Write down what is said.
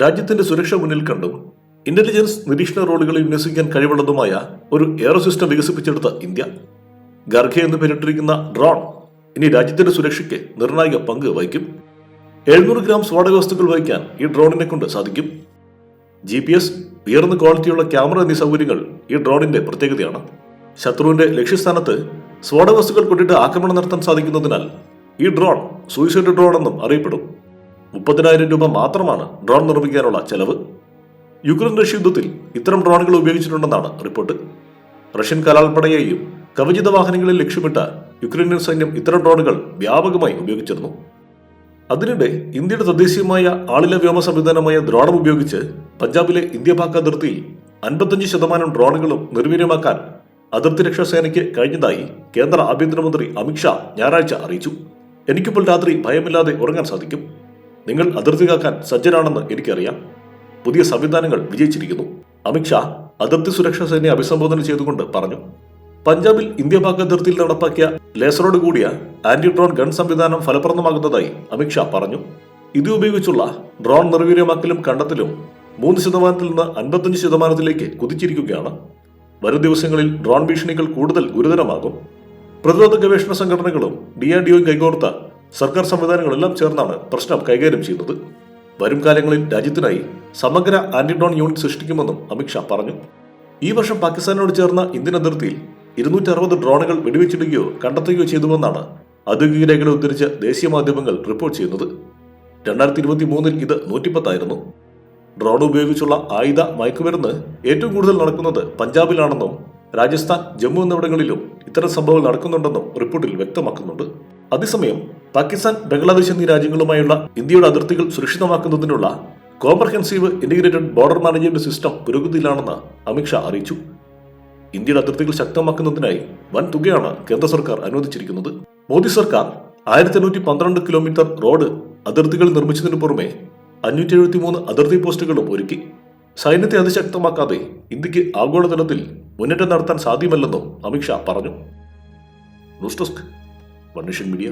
രാജ്യത്തിന്റെ സുരക്ഷ മുന്നിൽ കണ്ടും ഇന്റലിജൻസ് നിരീക്ഷണ റോളുകളിൽ വിന്യസിക്കാൻ കഴിവുള്ളതുമായ ഒരു എയറോ സിസ്റ്റം വികസിപ്പിച്ചെടുത്ത ഇന്ത്യ. ഗർഖ എന്ന് പേരിട്ടിരിക്കുന്ന ഡ്രോൺ ഇനി രാജ്യത്തിന്റെ സുരക്ഷയ്ക്ക് നിർണായക പങ്ക് വഹിക്കും. എഴുന്നൂറ് ഗ്രാം സ്ഫോടക വസ്തുക്കൾ വഹിക്കാൻ ഈ ഡ്രോണിനെ കൊണ്ട് സാധിക്കും. ജി പി എസ് ഉയർന്ന ക്വാളിറ്റിയുള്ള ക്യാമറ എന്നീ സൗകര്യങ്ങൾ ഈ ഡ്രോണിന്റെ പ്രത്യേകതയാണ്. ശത്രുവിന്റെ ലക്ഷ്യസ്ഥാനത്ത് സ്ഫോടക വസ്തുക്കൾ കൊണ്ടിട്ട് ആക്രമണം നടത്താൻ സാധിക്കുന്നതിനാൽ ഈ ഡ്രോൺ സൂയിസൈഡ് ഡ്രോൺ എന്നും അറിയപ്പെടും. മുപ്പതിനായിരം രൂപ മാത്രമാണ് ഡ്രോൺ നിർമ്മിക്കാനുള്ള ചെലവ്. യുക്രൈൻ റഷ്യ യുദ്ധത്തിൽ ഇത്തരം ഡ്രോണുകൾ ഉപയോഗിച്ചിട്ടുണ്ടെന്നാണ് റിപ്പോർട്ട്. റഷ്യൻ കലാൽപ്പടയെയും കവചിത വാഹനങ്ങളിൽ ലക്ഷ്യമിട്ട യുക്രൈനിയൻ സൈന്യം ഇത്തരം ഡ്രോണുകൾ വ്യാപകമായി ഉപയോഗിച്ചിരുന്നു. അതിനിടെ ഇന്ത്യയുടെ തദ്ദേശീയമായ ആളില വ്യോമ സംവിധാനമായ ദ്രോണം ഉപയോഗിച്ച് പഞ്ചാബിലെ ഇന്ത്യ പാക് അതിർത്തിയിൽ അൻപത്തഞ്ച് ശതമാനം ഡ്രോണുകളും നിർവീര്യമാക്കാൻ അതിർത്തി രക്ഷാ സേനയ്ക്ക് കഴിഞ്ഞതായി കേന്ദ്ര ആഭ്യന്തരമന്ത്രി അമിത്ഷാ ഞായറാഴ്ച അറിയിച്ചു. എനിക്കിപ്പോൾ രാത്രി ഭയമില്ലാതെ ഉറങ്ങാൻ സാധിക്കും. നിങ്ങൾ അതിർത്തി കാക്കാൻ സജ്ജരാണെന്ന് എനിക്കറിയാം. പുതിയ സംവിധാനങ്ങൾ വിജയിച്ചിരിക്കുന്നു. അമിത്ഷാ അതിർത്തി സുരക്ഷാ സേനയെ അഭിസംബോധന ചെയ്തുകൊണ്ട് പറഞ്ഞു. പഞ്ചാബിൽ ഇന്ത്യ പാക് അതിർത്തിയിൽ നടപ്പാക്കിയ ലേസറോട് കൂടിയ ആന്റി ഡ്രോൺ ഗൺ സംവിധാനം ഫലപ്രദമാകുന്നതായി അമിത്ഷാ പറഞ്ഞു. ഇത് ഉപയോഗിച്ചുള്ള ഡ്രോൺ നിർവീര്യമാക്കലും കണ്ടെത്തലും മൂന്ന് ശതമാനത്തിൽ നിന്ന് അൻപത്തഞ്ച് ശതമാനത്തിലേക്ക് കുതിച്ചിരിക്കുകയാണ്. വരും ദിവസങ്ങളിൽ ഡ്രോൺ ഭീഷണികൾ കൂടുതൽ ഗുരുതരമാകും. പ്രതിരോധ ഗവേഷണ സംഘടനകളും ഡി കൈകോർത്ത സർക്കാർ സംവിധാനങ്ങളെല്ലാം ചേർന്നാണ് പ്രശ്നം കൈകാര്യം ചെയ്യുന്നത്. വരും കാലങ്ങളിൽ രാജ്യത്തിനായി സമഗ്ര ആന്റി ഡ്രോൺ യൂണിറ്റ് സൃഷ്ടിക്കുമെന്നും അമിത്ഷാ പറഞ്ഞു. ഈ വർഷം പാകിസ്ഥാനോട് ചേർന്ന ഇന്ത്യൻ അതിർത്തിയിൽ ഇരുന്നൂറ്റി അറുപത് ഡ്രോണുകൾ വെടിവെച്ചിടുകയോ കണ്ടെത്തുകയോ ചെയ്തുവെന്നാണ് ഔദ്യോഗിക രേഖകളെ ഉദ്ധരിച്ച് ദേശീയ മാധ്യമങ്ങൾ റിപ്പോർട്ട് ചെയ്യുന്നത്. രണ്ടായിരത്തി ഇരുപത്തി മൂന്നിൽ ഇത് നൂറ്റിപ്പത്തായിരുന്നു. ഡ്രോൺ ഉപയോഗിച്ചുള്ള ആയുധ മയക്കുമരുന്ന് ഏറ്റവും കൂടുതൽ നടക്കുന്നത് പഞ്ചാബിലാണെന്നും രാജസ്ഥാൻ ജമ്മു എന്നിവിടങ്ങളിലും ഇത്തരം സംഭവങ്ങൾ നടക്കുന്നുണ്ടെന്നും റിപ്പോർട്ടിൽ വ്യക്തമാക്കുന്നുണ്ട്. അതേസമയം പാകിസ്ഥാൻ ബംഗ്ലാദേശ് എന്നീ രാജ്യങ്ങളുമായുള്ള ഇന്ത്യയുടെ അതിർത്തികൾ സുരക്ഷിതമാക്കുന്നതിനുള്ള comprehensive integrated border management system പുരോഗതിയിലാണെന്ന് Amit Shah അറിയിച്ചു. ഇന്ത്യയുടെ അതിർത്തികൾ ശക്തമാക്കുന്നതിനായി വൻ തുകയാണ് കേന്ദ്ര സർക്കാർ അനുവദിച്ചിരിക്കുന്നത്. മോദി സർക്കാർ ആയിരത്തി എണ്ണൂറ്റി പന്ത്രണ്ട് കിലോമീറ്റർ റോഡ് അതിർത്തികൾ നിർമ്മിച്ചതിനു പുറമെ അഞ്ഞൂറ്റി അതിർത്തി പോസ്റ്റുകളും ഒരുക്കി. സൈന്യത്തെ അതിശക്തമാക്കാതെ ഇന്ത്യയ്ക്ക് ആഗോളതലത്തിൽ മുന്നേറ്റം നടത്താൻ സാധ്യമല്ലെന്നും അമിത്ഷാ പറഞ്ഞു. News desk media.